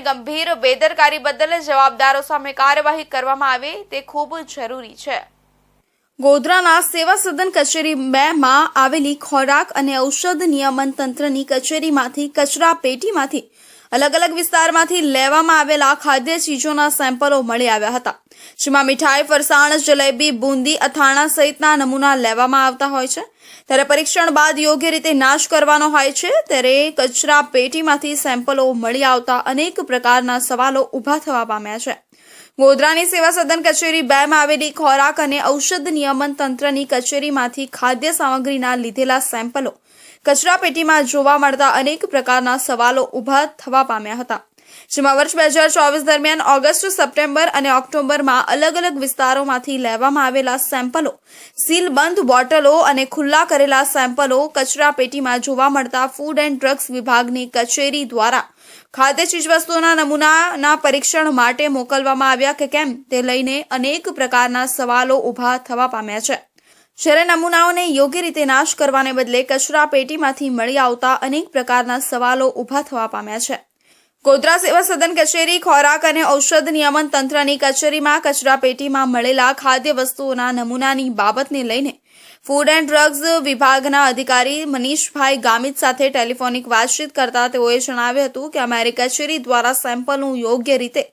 ગંભીર બેદરકારી બદલ જવાબદારો સામે કાર્યવાહી કરવામાં આવે તે ખૂબ જરૂરી છે. ગોધરાના સેવા સદન કચેરી બે માં આવેલી ખોરાક અને ઔષધ નિયમન તંત્રની કચેરીમાંથી કચરા પેટીમાંથી અલગ અલગ વિસ્તારમાંથી લેવામાં આવેલા ખાદ્ય ચીજોના સેમ્પલો મળી આવ્યા હતા. જેમાં મીઠાઈ, ફરસાણ, જલેબી, બુંદી, અથાણા સહિતના નમૂના લેવામાં આવતા હોય છે. ત્યારે પરીક્ષણ બાદ યોગ્ય રીતે નાશ કરવાનો હોય છે, ત્યારે કચરા પેટીમાંથી સેમ્પલો મળી આવતા અનેક પ્રકારના સવાલો ઊભા થવા પામ્યા છે. ગોધરાની સેવા સદન કચેરી બે માં આવેલી ખોરાક અને ઔષધ નિયમન તંત્રની કચેરીમાંથી ખાદ્ય સામગ્રીના લીધેલા સેમ્પલો કચરા પેટીમાં જોવા મળતા અનેક પ્રકારના સવાલો ઊભા થવા પામ્યા હતા. જેમાં વર્ષ બે હજાર ચોવીસ દરમિયાન ઓગસ્ટ, સપ્ટેમ્બર અને ઓક્ટોબરમાં અલગ અલગ વિસ્તારોમાંથી લેવામાં આવેલા સેમ્પલો, સીલબંધ બોટલો અને ખુલ્લા કરેલા સેમ્પલો કચરા પેટીમાં જોવા મળતા ફૂડ એન્ડ ડ્રગ્સ વિભાગની કચેરી દ્વારા ખાદ્ય ચીજવસ્તુઓના નમૂનાના પરીક્ષણ માટે મોકલવામાં આવ્યા કે કેમ તે લઈને અનેક પ્રકારના સવાલો ઊભા થવા પામ્યા છે. જ્યારે નમૂનાઓને યોગ્ય રીતે નાશ કરવાને બદલે કચરા પેટીમાંથી મળી આવતા અનેક પ્રકારના સવાલો ઊભા થવા પામ્યા છે. ગોધરા સેવા સદન કચેરી, ખોરાક અને ઔષધ નિયમન તંત્રની કચેરીમાં કચરા પેટીમાં મળેલા ખાદ્ય વસ્તુઓના નમૂનાની બાબતને લઈને ફૂડ એન્ડ ડ્રગ્સ વિભાગના અધિકારી મનીષભાઈ ગામિત સાથે ટેલિફોનિક વાતચીત કરતા તેઓએ જણાવ્યું હતું કે અમારી કચેરી દ્વારા સેમ્પલનું યોગ્ય રીતે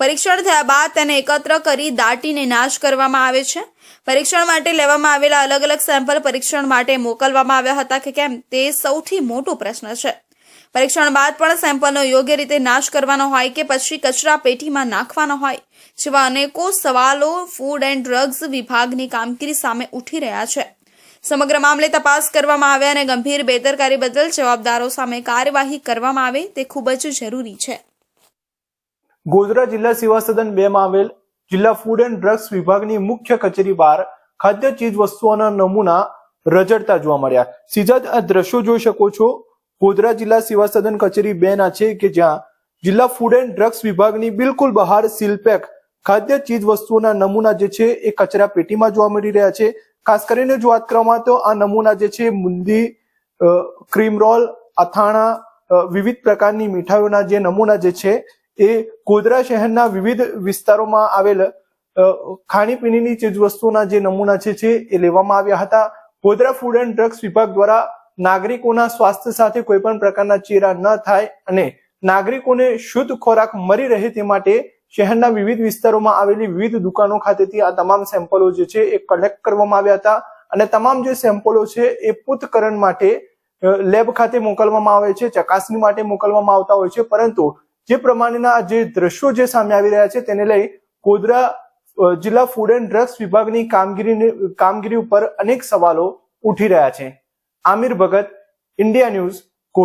પરીક્ષણ થયા બાદ તેને એકત્ર કરી દાટીને નાશ કરવામાં આવે છે. પરીક્ષણ માટે લેવામાં આવેલા અલગ અલગ સેમ્પલ પરીક્ષણ માટે મોકલવામાં આવ્યા હતા કે કેમ તે સૌથી મોટો પ્રશ્ન છે. પરીક્ષણ બાદ પણ સેમ્પલનો યોગ્ય રીતે નાશ કરવાનો હોય કે પછી કચરા પેટીમાં નાખવાનો હોય જેવા અનેકો સવાલો ફૂડ એન્ડ ડ્રગ્સ વિભાગની કામગીરી સામે ઉઠી રહ્યા છે. સમગ્ર મામલે તપાસ કરવામાં આવે અને ગંભીર બેદરકારી બદલ જવાબદારો સામે કાર્યવાહી કરવામાં આવે તે ખૂબ જ જરૂરી છે. ગોધરા જિલ્લા સેવા સદન બે માં આવેલ જિલ્લા ફૂડ એન્ડ ડ્રગ્સ વિભાગની મુખ્ય કચેરી બહાર ખાદ્ય ચીજ વસ્તુઓના નમૂના રજડતા જોવા મળ્યા. સીધા જ આ દ્રશ્યો જોઈ શકો છો. ગોધરા જિલ્લા સેવા સદન કચેરી બે ના છે કે જ્યાં જિલ્લા ફૂડ એન્ડ ડ્રગ્સ વિભાગની બિલકુલ બહાર સીલપેક ખાદ્ય ચીજ વસ્તુઓના નમૂના જે છે એ કચરા પેટીમાં જોવા મળી રહ્યા છે. ખાસ કરીને જો વાત કરવામાં તો આ નમૂના જે છે મુંદી ક્રીમ રોલ અથાણા વિવિધ પ્રકારની મીઠાઈઓના જે નમૂના જે છે એ ગોધરા શહેરના વિવિધ વિસ્તારોમાં આવેલ ખાણીપીણીની ખાણીપીણીની ચીજવસ્તુઓના જે નમૂના છે છે, એ લેવામાં આવ્યા હતા. ગોધરા ફૂડ એન્ડ ડ્રગ્સ વિભાગ દ્વારા નાગરિકોના સ્વાસ્થ્ય સાથે કોઈ પણ પ્રકારના ચેરા ન થાય અને નાગરિકોને શુદ્ધ ખોરાક મળી રહે તે માટે શહેરના વિવિધ વિસ્તારોમાં આવેલી વિવિધ દુકાનો ખાતેથી આ તમામ સેમ્પલો જે છે, એ કલેક્ટ કરવામાં આવ્યા હતા. અને તમામ જે સેમ્પલો છે, એ પૂથકરણ માટે લેબ ખાતે મોકલવામાં આવે છે, ચકાસણી માટે મોકલવામાં આવતા હોય છે, પરંતુ જે પ્રમાણેના જે દ્રશ્યો જે સામે આવી રહ્યા છે તેને લઈ ગોધરા જિલ્લા ફૂડ એન્ડ ડ્રગ્સ વિભાગની કામગીરીની, કામગીરી ઉપર અનેક સવાલો ઉઠી રહ્યા છે. આમિર ભગત ઇન્ડિયા ન્યૂઝ